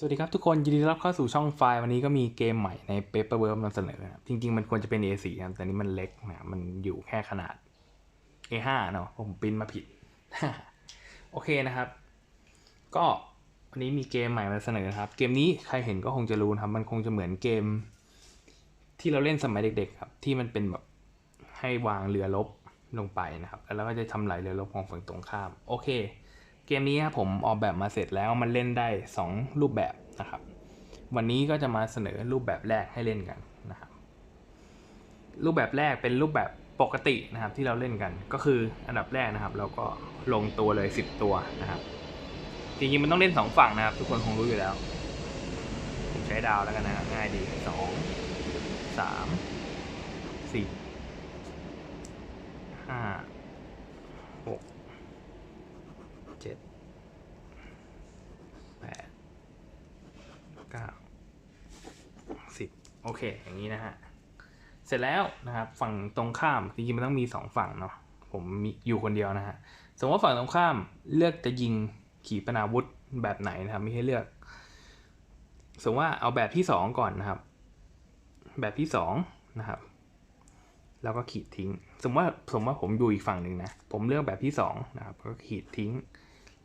สวัสดีครับทุกคนยินดีต้อนรับเข้าสู่ช่องไฟล์วันนี้ก็มีเกมใหม่ใน Paperwork นำเสนอนะครับจริง ๆ มันควรจะเป็น A4 นะครับแต่นี้มันเล็กนะมันอยู่แค่ขนาด A5 เนาะผมปริ้นมาผิด โอเคนะครับ ก็วันนี้มีเกมใหม่มาเสนอนะครับ เกมนี้ใครเห็นก็คงจะรู้นะครับ มันคงจะเหมือนเกม ที่เราเล่นสมัยเด็ก ๆ ครับ ที่มันเป็นแบบให้วางเรือรบลงไปนะครับ แล้วก็จะทำลายเรือรบของฝั่งตรงข้าม โอเค เกมนี้ครับผมออกแบบมาเสร็จแล้วมันเล่นได้ 2 รูปแบบนะครับ วันนี้ก็จะมาเสนอรูปแบบแรกให้เล่นกันนะครับ รูปแบบแรกเป็นรูปแบบปกตินะครับที่เราเล่นกันก็คืออันดับแรกนะครับ เราก็ลงตัวเลย 10 ตัวนะครับ จริงๆมันต้องเล่น 2 ฝั่งนะครับ ทุกคนคงรู้อยู่แล้ว ผมใช้ดาวแล้วกันนะง่ายดี 2 3 4 5 6 เจ็ดแปดเก้าสิบ โอเค อย่างนี้นะฮะ เสร็จแล้วนะครับ ฝั่งตรงข้ามจริงๆมันต้องมีสองฝั่งเนาะ ผมมีอยู่คนเดียวนะฮะ สมมติว่าฝั่งตรงข้ามเลือกจะยิงขีปนาวุธแบบไหนนะครับไม่ให้เลือก สมมติว่าเอาแบบที่สองก่อนนะครับ แบบที่สองนะครับ แล้วก็ขีดทิ้ง สมมติว่าสมมติว่าผมอยู่อีกฝั่งหนึ่งนะ ผมเลือกแบบที่สองนะครับ ก็ขีดทิ้ง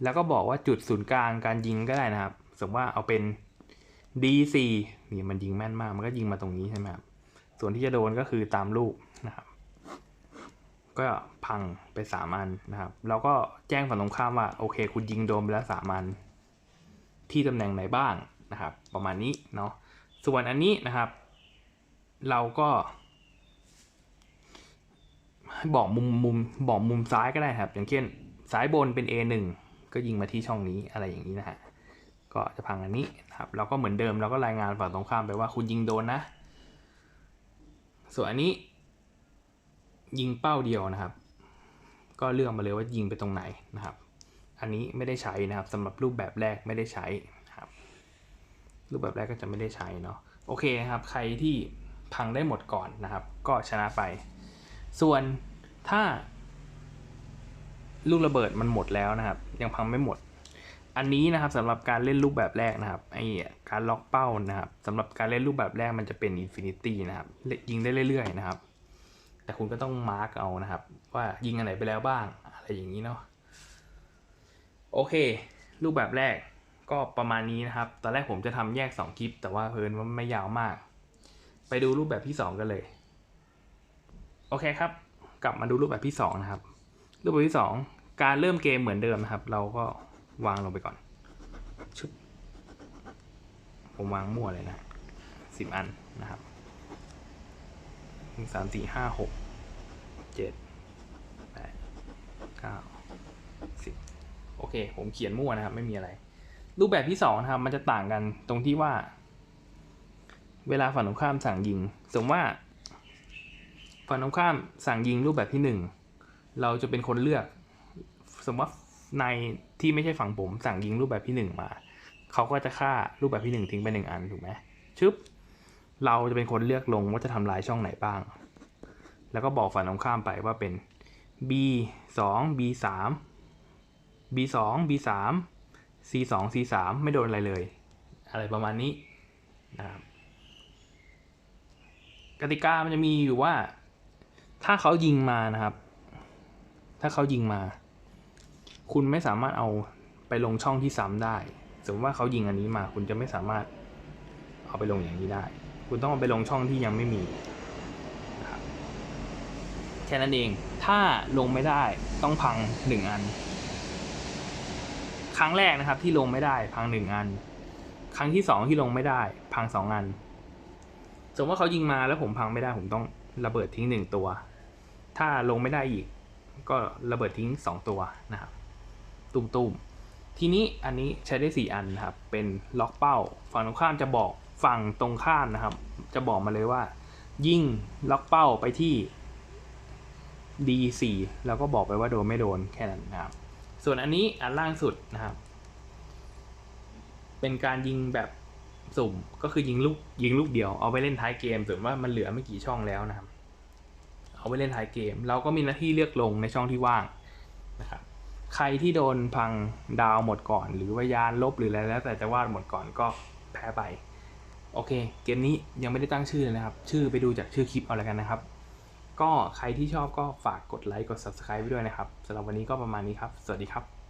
แล้วก็บอกว่าจุดศูนย์กลางการยิงก็ได้นะครับ สมมติว่าเอาเป็น D4 นี่มันยิงแม่นมาก มันก็ยิงมาตรงนี้ใช่ไหมครับ ส่วนที่จะโดนก็คือตามลูกนะครับ ก็พังไปสามอันนะครับ แล้วก็แจ้งฝั่งตรงข้ามว่าโอเค คุณยิงโดนไปแล้วสามอัน ที่ตำแหน่งไหนบ้างนะครับ ประมาณนี้เนาะ ส่วนอันนี้นะครับ เราก็บอกมุมมุมบอกมุมซ้ายก็ได้ครับ อย่างเช่น ซ้ายบนเป็น A1 ก็ยิงมาที่ช่องนี้อะไรอย่างนี้นะฮะ ก็จะพังอันนี้นะครับเราก็เหมือนเดิมเราก็รายงานฝั่งตรงข้ามไปว่าคุณยิงโดนนะ ส่วนอันนี้ ยิงเป้าเดียวนะครับ ก็เลือกมาเลยว่ายิงไปตรงไหนนะครับ อันนี้ไม่ได้ใช้นะครับสำหรับรูปแบบแรกไม่ได้ใช้นะครับ รูปแบบแรกก็จะไม่ได้ใช้เนาะโอเคนะครับ ใครที่พังได้หมดก่อนนะครับ ก็ชนะไป ส่วนถ้าลูกระเบิดมันหมดแล้วนะครับ ยังพังไม่หมด อันนี้นะครับสำหรับการเล่นรูปแบบแรกนะครับไอ้การล็อกเป้านะครับสำหรับการเล่นรูปแบบแรกมันจะเป็นอินฟินิตี้นะครับยิงได้เรื่อยๆนะครับ แต่คุณก็ต้องมาร์กเอานะครับ ว่ายิงอันไหนไปแล้วบ้างอะไรอย่างนี้เนาะโอเค รูปแบบแรกก็ประมาณนี้นะครับ ตอนแรกผมจะทำแยก 2 คลิป แต่ว่าเพลินว่าไม่ยาวมาก ไปดูรูปแบบที่ 2 กันเลย โอเคครับ กลับมาดูรูปแบบที่ 2 นะครับ รูปแบบที่ 2 การเริ่มเกมเหมือนเดิมนะครับ เราก็ วางลงไปก่อนชุบผมวางมั่วเลยนะสิบอันนะครับหนึ่งสามสี่ห้าหกเจ็ดแปดเก้าสิบโอเค ผมเขียนมั่วนะครับ ไม่มีอะไร รูปแบบที่สองนะครับ มันจะต่างกันตรงที่ว่า เวลาฝั่งตรงข้ามสั่งยิง สมมติว่าฝั่งตรงข้ามสั่งยิงรูปแบบที่หนึ่งเราจะเป็นคนเลือก สมมติว่า ในที่ไม่ใช่ฝั่งผมสั่งยิงรูปแบบที่หนึ่งมา เขาก็จะฆ่ารูปแบบที่หนึ่งทิ้งไปหนึ่งอันถูกไหมชึบเราจะเป็นคนเลือกลงว่าจะทำลายช่องไหนบ้าง แล้วก็บอกฝั่งตรงข้ามไปว่าเป็น B 2 B 3 B 2 B 3 C 2 C 3ไม่โดนอะไรเลย อะไรประมาณนี้นะครับกติกามันจะมีอยู่ว่า ถ้าเขายิงมานะครับ ถ้าเขายิงมา คุณไม่สามารถเอาไปลงช่องที่ซ้ำได้ สมมติว่าเขายิงอันนี้มา คุณจะไม่สามารถเอาไปลงอย่างนี้ได้ คุณต้องเอาไปลงช่องที่ยังไม่มีนะครับแค่นั้นเอง ถ้าลงไม่ได้ต้องพังหนึ่งอัน ครั้งแรกนะครับที่ลงไม่ได้พังหนึ่งอัน ครั้งที่สองที่ลงไม่ได้ พังสองอัน สมมติว่าเขายิงมาแล้วผมพังไม่ได้ผมต้องระเบิดทิ้งหนึ่งตัว ถ้าลงไม่ได้อีก ก็ระเบิดทิ้งสองตัวนะครับ ตุ้มๆ ทีนี้อันนี้ใช้ได้ 4 อันนะครับ เป็นล็อกเป้า ฝั่งตรงข้ามจะบอกฝั่งตรงข้ามนะครับ จะบอกมาเลยว่า ยิ่งล็อกเป้าไปที่ D4 แล้วก็บอกไปว่าโดนไม่โดนแค่นั้นนะครับ ส่วนอันนี้อันล่างสุดนะครับ เป็นการยิงแบบสุ่มก็คือยิงลูกยิงลูกเดียวเอาไปเล่นท้ายเกมส่วนว่ามันเหลือไม่กี่ช่องแล้วนะครับ เอาไปเล่นท้ายเกม เราก็มีหน้าที่เลือกลงในช่องที่ว่างนะครับ ใครที่โดนพังดาวหมดก่อน หรือว่ายานลบหรืออะไรแล้ว แต่จะวาดหมดก่อนก็แพ้ไป โอเค เกมนี้ยังไม่ได้ตั้งชื่อเลยนะครับ ชื่อไปดูจากชื่อคลิปเอาแล้วกันนะครับ ก็ใครที่ชอบก็ฝากกดไลค์กด subscribe ไว้ด้วยนะครับสำหรับวันนี้ก็ประมาณนี้ครับ สวัสดีครับ